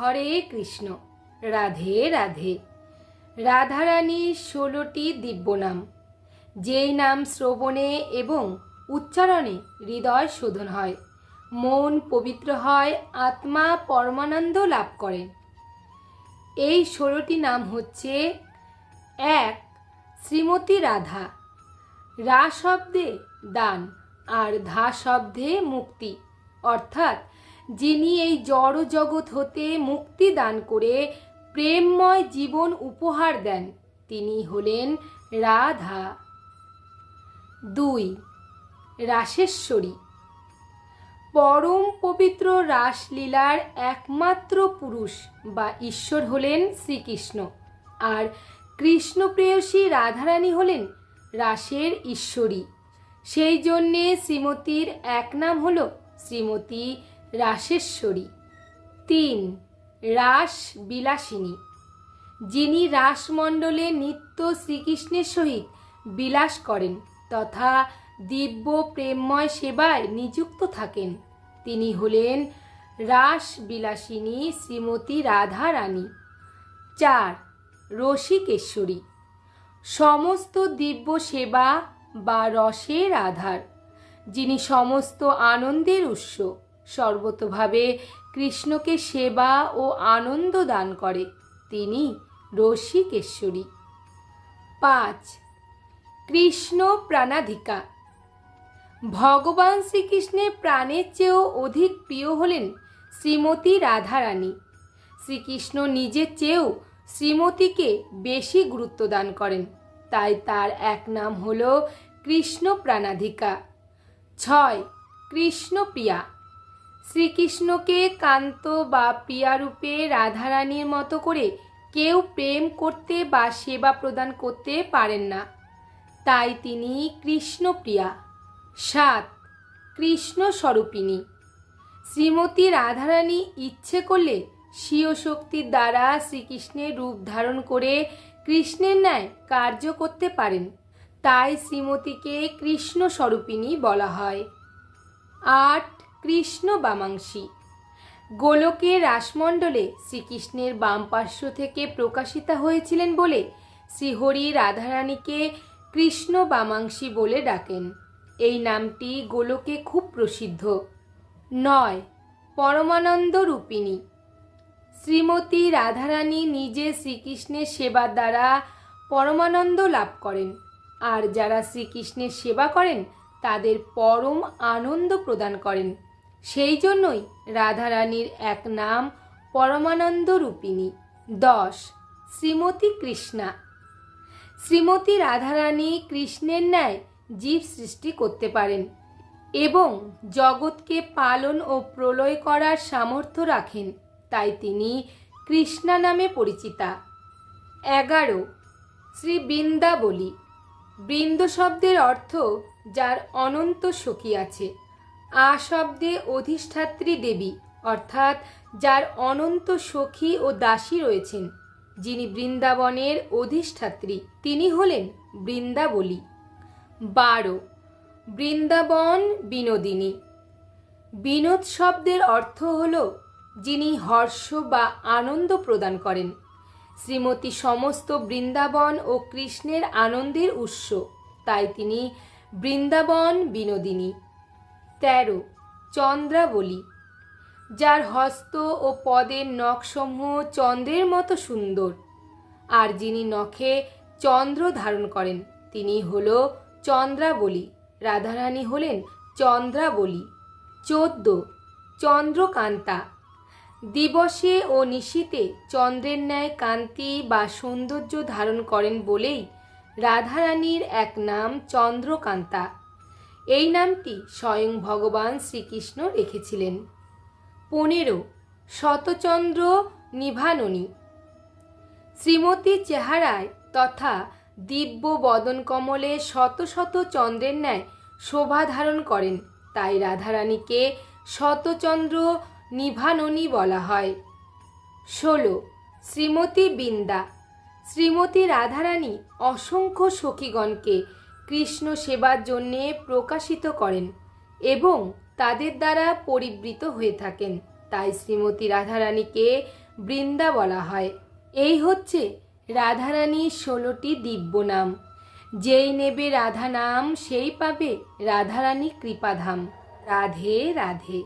হরে কৃষ্ণ। রাধে রাধে। রাধারানীর ষোলোটি দিব্য নাম যেই নাম শ্রবণে এবং উচ্চারণে হৃদয় শোধন হয়, মন পবিত্র হয়, আত্মা পরমানন্দ লাভ করেন এই ষোলোটি নাম হচ্ছে, এক, শ্রীমতী রাধা। রা শব্দে দান আর ধা শব্দে মুক্তি, অর্থাৎ যিনি এই জড় জগৎ হতে মুক্তি দান করে প্রেমময় জীবন উপহার দেন, তিনি হলেন রাধা। দুই, রাসেশ্বরী। পরম পবিত্র রাসলীলার একমাত্র পুরুষ বা ঈশ্বর হলেন শ্রীকৃষ্ণ আর কৃষ্ণপ্রেয়সী রাধারানী হলেন রাসের ঈশ্বরী। সেই জন্যে শ্রীমতীর এক নাম হল শ্রীমতী রাসেশ্বরী তিন রাস বিলাসিনী যিনি রাসমণ্ডলে নিত্য শ্রীকৃষ্ণের সহিত বিলাস করেন তথা দিব্য প্রেমময় সেবায় নিযুক্ত থাকেন, তিনি হলেন রাস বিলাসিনী শ্রীমতী রাধা রানী চার, রসিকেশ্বরী। সমস্ত দিব্য সেবা বা রসের আধার, যিনি সমস্ত আনন্দের উৎস। সর্বতভাবে কৃষ্ণকে সেবা ও আনন্দ দান করে। তিনি রসিকেশ্বরী। পাঁচ, কৃষ্ণ প্রাণাধিকা। ভগবান শ্রীকৃষ্ণের প্রাণের চেয়েও অধিক প্রিয় হলেন শ্রীমতী রাধারানী। শ্রীকৃষ্ণ নিজের চেয়েও শ্রীমতীকে বেশি গুরুত্ব দান করেন। তাই তার এক নাম হল কৃষ্ণ প্রাণাধিকা। ছয়, কৃষ্ণপ্রিয়া। শ্রীকৃষ্ণকে কান্ত বা প্রিয়ারূপে রাধারানীর মতো করে কেউ প্রেম করতে বা সেবা প্রদান করতে পারেন না। তাই তিনি কৃষ্ণপ্রিয়া। সাত কৃষ্ণ স্বরূপিণী শ্রীমতী রাধারানী ইচ্ছে করলে স্বীয় শক্তির দ্বারা শ্রীকৃষ্ণের রূপ ধারণ করে কৃষ্ণের ন্যায় কার্য করতে পারেন। তাই শ্রীমতীকে কৃষ্ণ স্বরূপিণী বলা হয়। আট কৃষ্ণ বামাংশী গোলকের রাসমণ্ডলে শ্রীকৃষ্ণের বাম পার্শ্ব থেকে প্রকাশিতা হয়েছিলেন বলে শ্রীহরি রাধারানীকে কৃষ্ণ বামাংশী বলে ডাকেন। এই নামটি গোলকে খুব প্রসিদ্ধ। নয়, পরমানন্দ রূপিণী। শ্রীমতী রাধারানী নিজে শ্রীকৃষ্ণের সেবার দ্বারা পরমানন্দ লাভ করেন। আর যারা শ্রীকৃষ্ণের সেবা করেন, তাদের পরম আনন্দ প্রদান করেন। সেই জন্যই রাধারানীর এক নাম পরমানন্দ রূপিণী, দশ, শ্রীমতী কৃষ্ণা। শ্রীমতী রাধারানী কৃষ্ণের ন্যায় জীব সৃষ্টি করতে পারেন এবং জগৎকে পালন ও প্রলয় করার সামর্থ্য রাখেন, তাই তিনি কৃষ্ণা নামে পরিচিতা। এগারো, শ্রী বৃন্দাবলী। বৃন্দ শব্দের অর্থ যার অনন্ত সখী আছে। আ শব্দে অধিষ্ঠাত্রী দেবী, অর্থাৎ যার অনন্ত সখী ও দাসী রয়েছেন, যিনি বৃন্দাবনের অধিষ্ঠাত্রী। তিনি হলেন বৃন্দাবলী। বারো, বৃন্দাবন বিনোদিনী। বিনোদ শব্দের অর্থ হল যিনি হর্ষ বা আনন্দ প্রদান করেন। শ্রীমতী সমস্ত বৃন্দাবন ও কৃষ্ণের আনন্দের উৎস, তাই তিনি বৃন্দাবন বিনোদিনী। তেরো, চন্দ্রাবলী, যার হস্ত ও পদের নখসমূহ চন্দ্রের মতো সুন্দর। আর যিনি নখে চন্দ্র ধারণ করেন, তিনি হল চন্দ্রাবলী। রাধারানী হলেন চন্দ্রাবলী। চোদ্দ, চন্দ্রকান্তা। দিবসে ও নিশীতে চন্দ্রের ন্যায় কান্তি বা সৌন্দর্য ধারণ করেন বলেই রাধারানীর এক নাম চন্দ্রকান্তা। এই নামটি স্বয়ং ভগবান শ্রীকৃষ্ণ রেখেছিলেন। পনেরো, শতচন্দ্র নিভাননী। শ্রীমতী চেহারায় তথা দিব্য বদন কমলে শত শত চন্দ্রের ন্যায় শোভা ধারণ করেন, তাই রাধারানীকে শতচন্দ্র নিভাননী বলা হয়। ষোলো, শ্রীমতী বৃন্দা। শ্রীমতী রাধারানী অসংখ্য সখীগণকে কৃষ্ণ সেবার জন্যে প্রকাশিত করেন এবং তাদের দ্বারা পরিবৃত হয়ে থাকেন। তাই শ্রীমতী রাধারানীকে বৃন্দা বলা হয়। এই হচ্ছে রাধারানীর ষোলোটি দিব্য নাম। যেই নেবে রাধা নাম, সেই পাবে রাধারানী কৃপাধাম। রাধে রাধে।